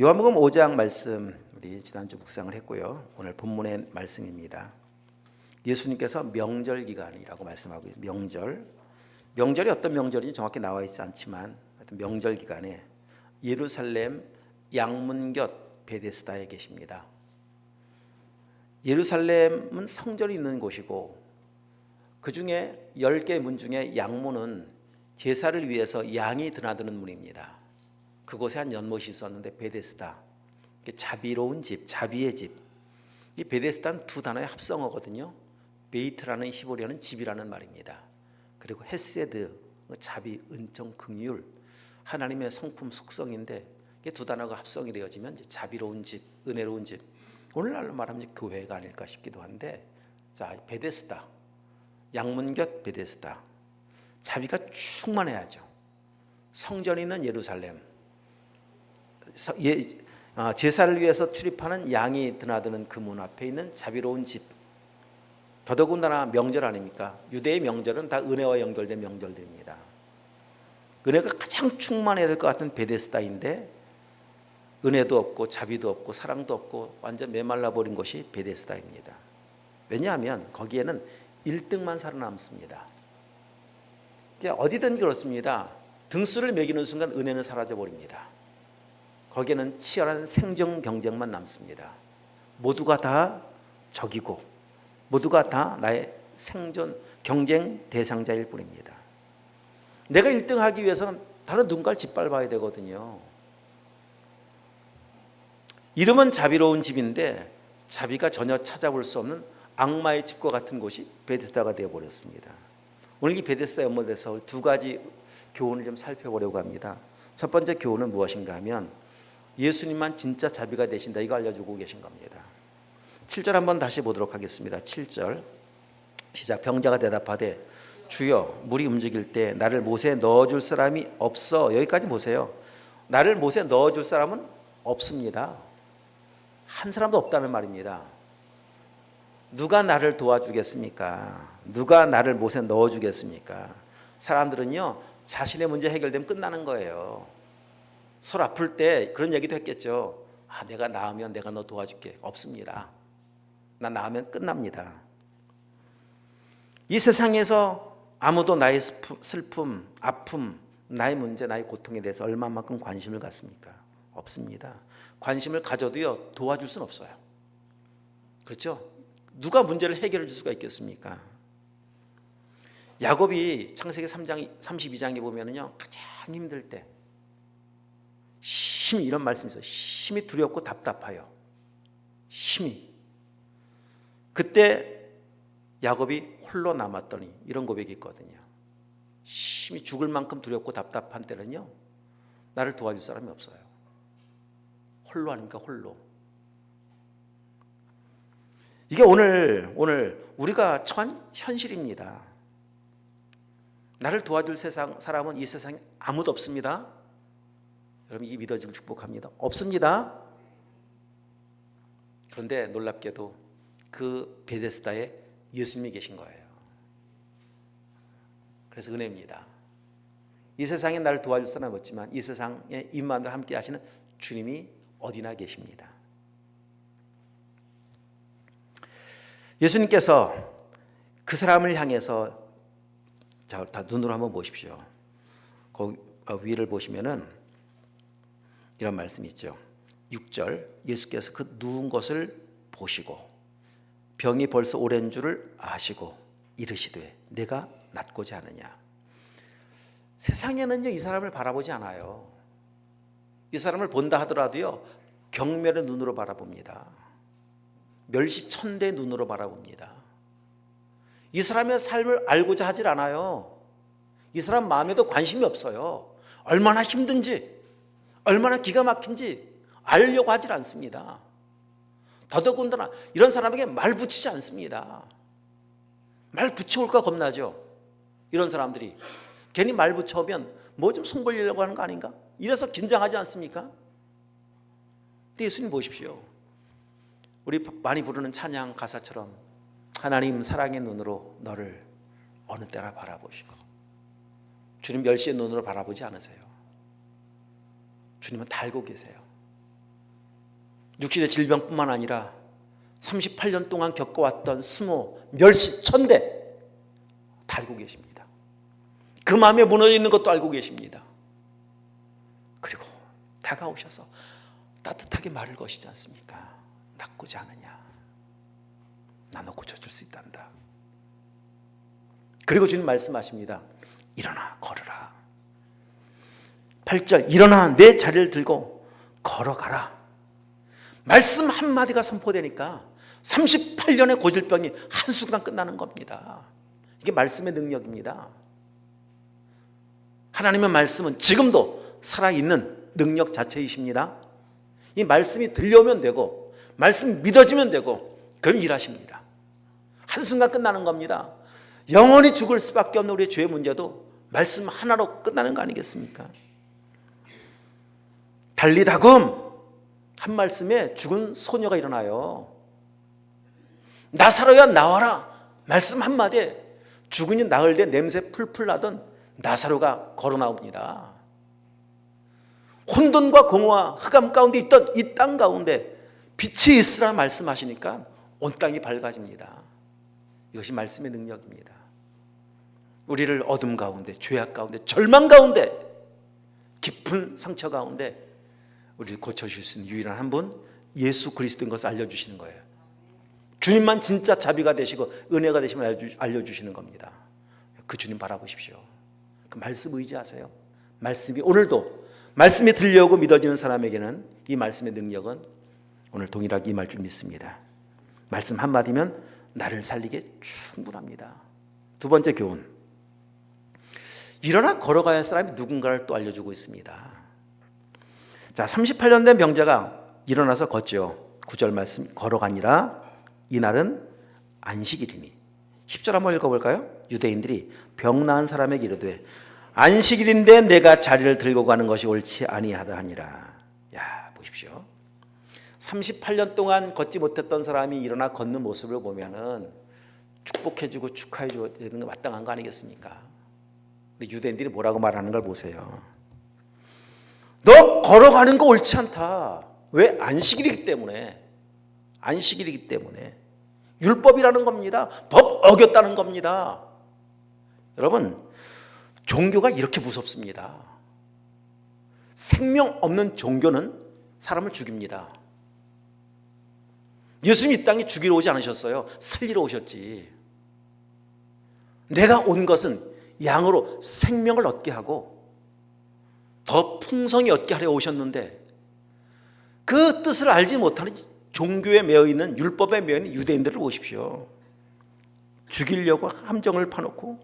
요한복음 5장 말씀 우리 지난주 묵상을 했고요. 오늘 본문의 말씀입니다. 예수님께서 명절 기간이라고 말씀하고 있어요. 명절. 명절이 어떤 명절인지 정확히 나와 있지 않지만 명절 기간에 예루살렘 양문 곁 베데스다에 계십니다. 예루살렘은 성전이 있는 곳이고 그 중에 10개 문 중에 양문은 제사를 위해서 양이 드나드는 문입니다. 그곳에 한 연못이 있었는데 베데스다. 자비로운 집, 자비의 집. 이 베데스다는 두 단어의 합성어거든요. 베이트라는 히브리어는 집이라는 말입니다. 그리고 헤세드, 자비, 은총, 긍휼, 하나님의 성품 속성인데 이게 두 단어가 합성이 되어지면 자비로운 집, 은혜로운 집. 오늘날로 말하면 교회가 아닐까 싶기도 한데, 자 베데스다, 양문 곁 베데스다, 자비가 충만해야죠. 성전이 있는 예루살렘, 제사를 위해서 출입하는 양이 드나드는 그 문 앞에 있는 자비로운 집. 더더군다나 명절 아닙니까? 유대의 명절은 다 은혜와 연결된 명절들입니다. 은혜가 가장 충만해야 될 것 같은 베데스다인데 은혜도 없고 자비도 없고 사랑도 없고 완전 메말라 버린 것이 베데스다입니다. 왜냐하면 거기에는 1등만 살아남습니다. 어디든 그렇습니다. 등수를 매기는 순간 은혜는 사라져 버립니다. 거기에는 치열한 생존 경쟁만 남습니다. 모두가 다 적이고 모두가 다 나의 생존 경쟁 대상자일 뿐입니다. 내가 1등 하기 위해서는 다른 누군가를 짓밟아야 되거든요. 이름은 자비로운 집인데 자비가 전혀 찾아볼 수 없는 악마의 집과 같은 곳이 베데스다가 되어 버렸습니다. 오늘 이 베데스다 연못에서 두 가지 교훈을 좀 살펴보려고 합니다. 첫 번째 교훈은 무엇인가 하면 예수님만 진짜 자비가 되신다 이거 알려주고 계신 겁니다. 7절 한번 다시 보도록 하겠습니다. 7절 시작 병자가 대답하되 주여 물이 움직일 때 나를 못에 넣어줄 사람이 없어 여기까지 보세요. 나를 못에 넣어줄 사람은 없습니다. 한 사람도 없다는 말입니다. 누가 나를 도와주겠습니까? 누가 나를 못에 넣어주겠습니까? 사람들은요 자신의 문제 해결되면 끝나는 거예요. 서로 아플 때 그런 얘기도 했겠죠. 아, 내가 나으면 내가 너 도와줄게. 없습니다. 나 나으면 끝납니다. 이 세상에서 아무도 나의 슬픔, 아픔, 나의 문제, 나의 고통에 대해서 얼마만큼 관심을 갖습니까? 없습니다. 관심을 가져도요, 도와줄 수는 없어요. 그렇죠? 누가 문제를 해결해 줄 수가 있겠습니까? 야곱이 창세기 3장 32장에 보면은요. 가장 힘들 때 심히 이런 말씀이 있어요. 심히 두렵고 답답하여. 심히. 그때 야곱이 홀로 남았더니 이런 고백이 있거든요. 심히 죽을 만큼 두렵고 답답한 때는요. 나를 도와줄 사람이 없어요. 홀로 하니까 홀로. 이게 오늘 오늘 우리가 처한 현실입니다. 나를 도와줄 세상 사람은 이 세상에 아무도 없습니다. 여러분 이 믿어지길 축복합니다. 없습니다. 그런데 놀랍게도 그 베데스다에 예수님이 계신 거예요. 그래서 은혜입니다. 이 세상에 나를 도와줄 사람 없지만 이 세상에 임만들 함께 하시는 주님이 어디나 계십니다. 예수님께서 그 사람을 향해서 자, 다 눈으로 한번 보십시오. 거기 어, 위를 보시면은 이런 말씀이 있죠. 6절 예수께서 그 누운 것을 보시고 병이 벌써 오랜 줄을 아시고 이르시되 내가 낫고자 하느냐. 세상에는요 이 사람을 바라보지 않아요. 이 사람을 본다 하더라도요 경멸의 눈으로 바라봅니다. 멸시천대 눈으로 바라봅니다. 이 사람의 삶을 알고자 하질 않아요. 이 사람 마음에도 관심이 없어요. 얼마나 힘든지, 얼마나 기가 막힌지 알려고 하질 않습니다. 더더군다나 이런 사람에게 말 붙이지 않습니다. 말 붙여올까 겁나죠. 이런 사람들이 괜히 말 붙여오면 뭐 좀 손 벌리려고 하는 거 아닌가? 이래서 긴장하지 않습니까? 근데 예수님 보십시오. 우리 많이 부르는 찬양 가사처럼 하나님 사랑의 눈으로 너를 어느 때나 바라보시고 주님 멸시의 눈으로 바라보지 않으세요. 주님은 다 알고 계세요. 육신의 질병뿐만 아니라 38년 동안 겪어왔던 수모, 멸시, 천대 다 알고 계십니다. 그 마음에 무너져 있는 것도 알고 계십니다. 그리고 다가오셔서 따뜻하게 말을 거시지 않습니까? 낫고자 하느냐? 나너 고쳐줄 수 있단다. 그리고 주님 말씀하십니다. 일어나 걸어라. 8절 일어나 내 자리를 들고 걸어가라. 말씀 한마디가 선포되니까 38년의 고질병이 한순간 끝나는 겁니다. 이게 말씀의 능력입니다. 하나님의 말씀은 지금도 살아있는 능력 자체이십니다. 이 말씀이 들려오면 되고, 말씀 믿어지면 되고, 그럼 일하십니다. 한순간 끝나는 겁니다. 영원히 죽을 수밖에 없는 우리의 죄의 문제도 말씀 하나로 끝나는 거 아니겠습니까? 달리다금 한 말씀에 죽은 소녀가 일어나요. 나사로야 나와라. 말씀 한마디에 죽은이 나을 때 냄새 풀풀 나던 나사로가 걸어 나옵니다. 혼돈과 공허와 흑암 가운데 있던 이 땅 가운데 빛이 있으라 말씀하시니까 온 땅이 밝아집니다. 이것이 말씀의 능력입니다. 우리를 어둠 가운데, 죄악 가운데, 절망 가운데, 깊은 상처 가운데 우리를 고쳐주실 수 있는 유일한 한 분, 예수 그리스도인 것을 알려주시는 거예요. 주님만 진짜 자비가 되시고 은혜가 되시면 알려주시는 겁니다. 그 주님 바라보십시오. 그 말씀 의지하세요. 말씀이 오늘도 말씀이 들려오고 믿어지는 사람에게는 이 말씀의 능력은 오늘 동일하게 임할 줄 믿습니다. 말씀 한마디면 나를 살리게 충분합니다. 두 번째 교훈. 일어나 걸어가야 할 사람이 누군가를 또 알려주고 있습니다. 자, 38년 된 병자가 일어나서 걷죠. 9절 말씀 걸어가니라 이날은 안식일이니 10절 한번 읽어 볼까요? 유대인들이 병 나은 사람에게 이르되 안식일인데 내가 자리를 들고 가는 것이 옳지 아니하다 하니라 야 보십시오 38년 동안 걷지 못했던 사람이 일어나 걷는 모습을 보면은 축복해주고 축하해주고 되는 거 마땅한 거 아니겠습니까? 근데 유대인들이 뭐라고 말하는 걸 보세요 너 걸어가는 거 옳지 않다 왜? 안식일이기 때문에 안식일이기 때문에 율법이라는 겁니다. 법 어겼다는 겁니다. 여러분, 종교가 이렇게 무섭습니다. 생명 없는 종교는 사람을 죽입니다. 예수님 이 땅에 죽이러 오지 않으셨어요. 살리러 오셨지. 내가 온 것은 양으로 생명을 얻게 하고 더 풍성히 얻게 하려 오셨는데 그 뜻을 알지 못하는 종교에 매여 있는 율법에 매여 있는 유대인들을 보십시오. 죽이려고 함정을 파놓고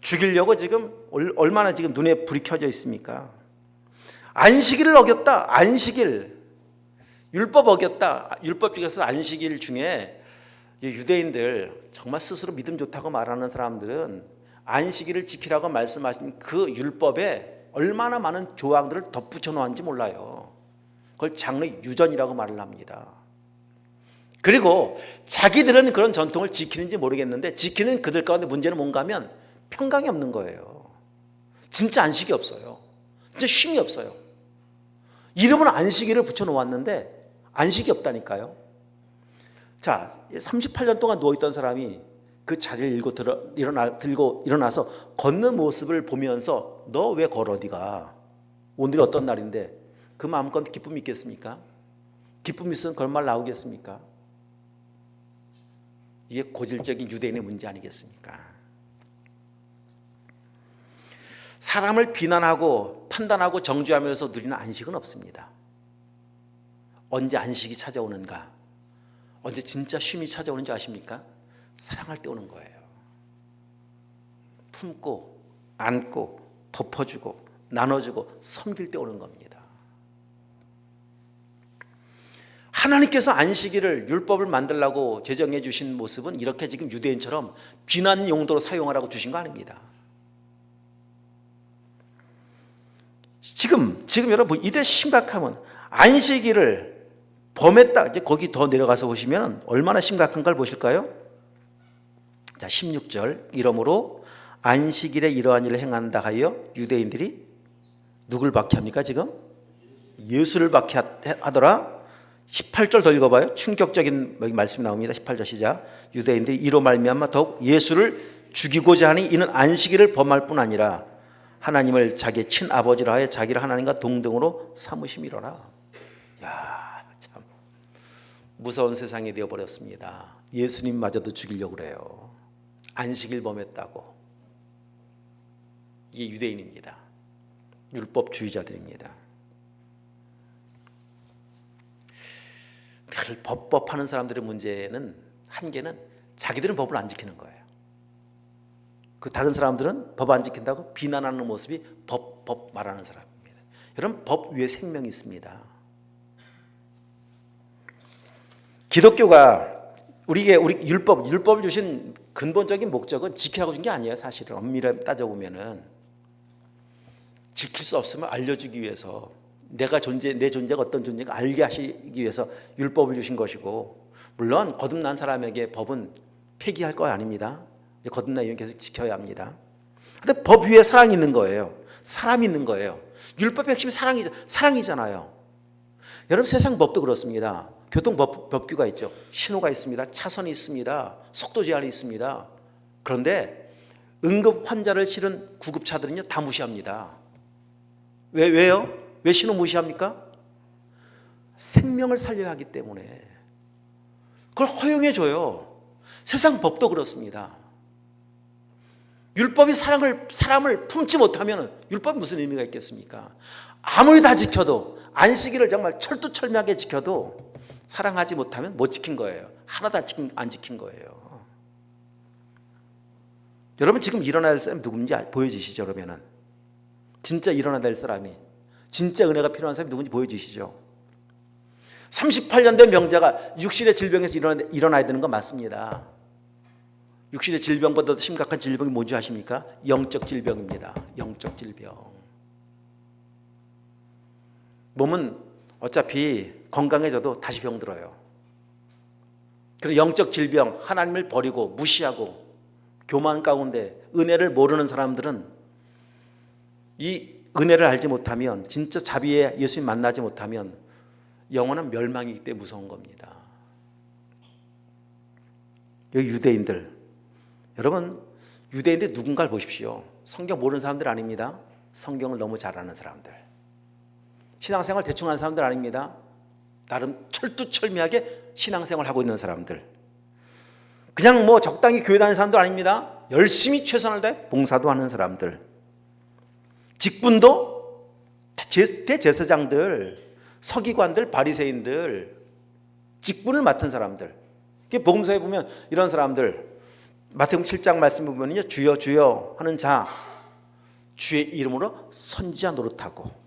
죽이려고 지금 얼마나 지금 눈에 불이 켜져 있습니까? 안식일을 어겼다. 안식일. 율법 어겼다. 율법 중에서 안식일 중에 유대인들 정말 스스로 믿음 좋다고 말하는 사람들은 안식일을 지키라고 말씀하신 그 율법에 얼마나 많은 조항들을 덧붙여 놓았는지 몰라요. 그걸 장르 유전이라고 말을 합니다. 그리고 자기들은 그런 전통을 지키는지 모르겠는데 지키는 그들 가운데 문제는 뭔가 하면 평강이 없는 거예요. 진짜 안식이 없어요. 진짜 쉼이 없어요. 이름은 안식일을 붙여놓았는데 안식이 없다니까요. 자, 38년 동안 누워있던 사람이 그 자리를 일고 들어, 일어나, 들고 일어나서 걷는 모습을 보면서 너 왜 걸어, 네가? 오늘이 어떤 날인데 그 마음껏 기쁨이 있겠습니까? 기쁨이 있으면 그런 말 나오겠습니까? 이게 고질적인 유대인의 문제 아니겠습니까? 사람을 비난하고 판단하고 정죄하면서 누리는 안식은 없습니다. 언제 안식이 찾아오는가? 언제 진짜 쉼이 찾아오는지 아십니까? 사랑할 때 오는 거예요. 품고, 안고, 덮어주고, 나눠주고, 섬길 때 오는 겁니다. 하나님께서 안식일을 율법을 만들라고 제정해 주신 모습은 이렇게 지금 유대인처럼 비난 용도로 사용하라고 주신 거 아닙니다. 지금 지금 여러분 이때 심각함은 안식일을 범했다. 이제 거기 더 내려가서 보시면 얼마나 심각한 걸 보실까요? 자, 16절. 이러므로 안식일에 이러한 일을 행한다 하여 유대인들이 누굴 박해합니까, 지금? 예수를 박해하더라. 18절 더 읽어봐요. 충격적인 말씀이 나옵니다. 18절 시작. 유대인들이 이로 말미암아 더욱 예수를 죽이고자 하니 이는 안식일을 범할 뿐 아니라 하나님을 자기의 친아버지라 하여 자기를 하나님과 동등으로 삼으심이로라. 야, 참 무서운 세상이 되어 버렸습니다. 예수님마저도 죽이려고 그래요. 안식일 범했다고. 이게 유대인입니다. 율법주의자들입니다. 늘 법법하는 사람들의 문제는 한계는 자기들은 법을 안 지키는 거예요. 그 다른 사람들은 법 안 지킨다고 비난하는 모습이 법, 법 말하는 사람입니다. 여러분 법 위에 생명이 있습니다. 기독교가 우리에게 우리 율법 율법을 주신 근본적인 목적은 지키라고 준 게 아니에요. 사실은 엄밀히 따져 보면은 지킬 수 없으면 알려주기 위해서 내가 존재 내 존재가 어떤 존재가 알게 하시기 위해서 율법을 주신 것이고 물론 거듭난 사람에게 법은 폐기할 거 아닙니다. 거듭난 이유는 계속 지켜야 합니다. 근데 법 위에 사랑이 있는 거예요. 사람이 있는 거예요. 율법의 핵심이 사랑이 사랑이잖아요. 여러분 세상 법도 그렇습니다. 교통 법, 법규가 있죠. 신호가 있습니다. 차선이 있습니다. 속도 제한이 있습니다. 그런데 응급 환자를 실은 구급차들은요 다 무시합니다. 왜 왜요? 왜 신호 무시합니까? 생명을 살려야 하기 때문에 그걸 허용해 줘요. 세상 법도 그렇습니다. 율법이 사랑을 사람을 품지 못하면 율법이 무슨 의미가 있겠습니까? 아무리 다 지켜도 안식일을 정말 철두철미하게 지켜도 사랑하지 못하면 못 지킨 거예요. 하나 다 지킨, 안 지킨 거예요. 여러분 지금 일어나야 할 사람이 누군지 보여주시죠 그러면은 진짜 일어나야 될 사람이 진짜 은혜가 필요한 사람이 누군지 보여주시죠. 38년 된 명자가 육신의 질병에서 일어나, 일어나야 되는 건 맞습니다. 육신의 질병보다 더 심각한 질병이 뭔지 아십니까? 영적 질병입니다. 영적 질병. 몸은 어차피 건강해져도 다시 병들어요. 그리고 영적 질병, 하나님을 버리고 무시하고 교만 가운데 은혜를 모르는 사람들은 이 은혜를 알지 못하면 진짜 자비에 예수님 만나지 못하면 영원한 멸망이기 때문에 무서운 겁니다. 여기 유대인들 여러분 유대인들 누군가를 보십시오. 성경 모르는 사람들 아닙니다. 성경을 너무 잘 아는 사람들. 신앙생활 대충 하는 사람들 아닙니다. 나름 철두철미하게 신앙생활 하고 있는 사람들. 그냥 뭐 적당히 교회 다니는 사람도 아닙니다. 열심히 최선을 다해 봉사도 하는 사람들. 직분도 대제사장들, 서기관들, 바리새인들, 직분을 맡은 사람들. 복음서에 보면 이런 사람들 마태복음 7장 말씀 보면요. 주여 주여 하는 자 주의 이름으로 선지자 노릇하고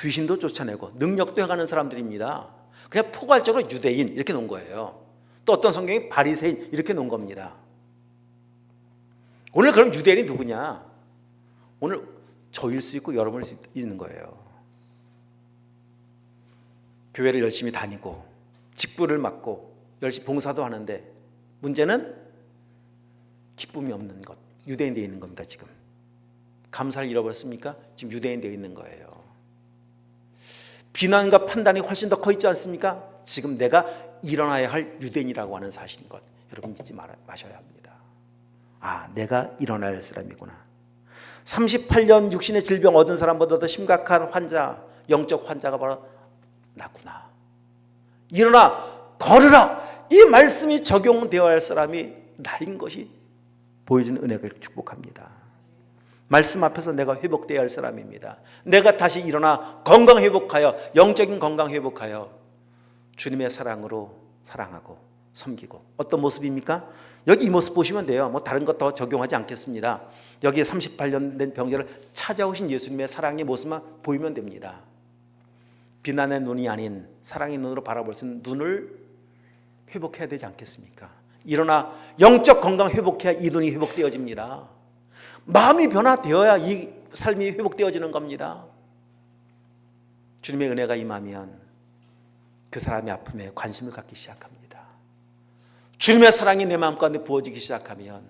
귀신도 쫓아내고 능력도 행하는 사람들입니다. 그냥 포괄적으로 유대인 이렇게 놓은 거예요. 또 어떤 성경이 바리새인 이렇게 놓은 겁니다. 오늘 그럼 유대인이 누구냐? 오늘 저일 수 있고 여러분일 수 있는 거예요. 교회를 열심히 다니고 직분을 맡고 열심히 봉사도 하는데 문제는 기쁨이 없는 것. 유대인 되어 있는 겁니다, 지금. 감사를 잃어버렸습니까? 지금 유대인 되어 있는 거예요. 비난과 판단이 훨씬 더 커 있지 않습니까? 지금 내가 일어나야 할 유대인이라고 하는 사실인 것. 여러분 말 마셔야 합니다. 아, 내가 일어나야 할 사람이구나. 38년 육신의 질병 얻은 사람보다 더 심각한 환자, 영적 환자가 바로 나구나. 일어나, 걸으라! 이 말씀이 적용되어야 할 사람이 나인 것이 보여주는 은혜가 축복합니다. 말씀 앞에서 내가 회복되어야 할 사람입니다. 내가 다시 일어나 건강 회복하여 영적인 건강 회복하여 주님의 사랑으로 사랑하고 섬기고 어떤 모습입니까? 여기 이 모습 보시면 돼요. 뭐 다른 것 더 적용하지 않겠습니다. 여기에 38년 된 병자를 찾아오신 예수님의 사랑의 모습만 보이면 됩니다. 비난의 눈이 아닌 사랑의 눈으로 바라볼 수 있는 눈을 회복해야 되지 않겠습니까? 일어나 영적 건강 회복해야 이 눈이 회복되어집니다. 마음이 변화되어야 이 삶이 회복되어지는 겁니다. 주님의 은혜가 임하면 그 사람의 아픔에 관심을 갖기 시작합니다. 주님의 사랑이 내 마음 가운데 부어지기 시작하면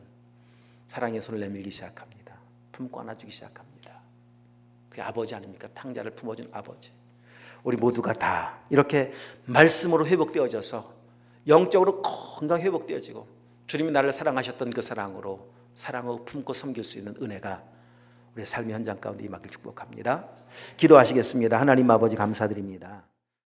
사랑의 손을 내밀기 시작합니다. 품고 안아주기 시작합니다. 그게 아버지 아닙니까? 탕자를 품어준 아버지. 우리 모두가 다 이렇게 말씀으로 회복되어져서 영적으로 건강 회복되어지고 주님이 나를 사랑하셨던 그 사랑으로 사랑을 품고 섬길 수 있는 은혜가 우리 삶의 현장 가운데 임하길 축복합니다. 기도하시겠습니다. 하나님 아버지 감사드립니다.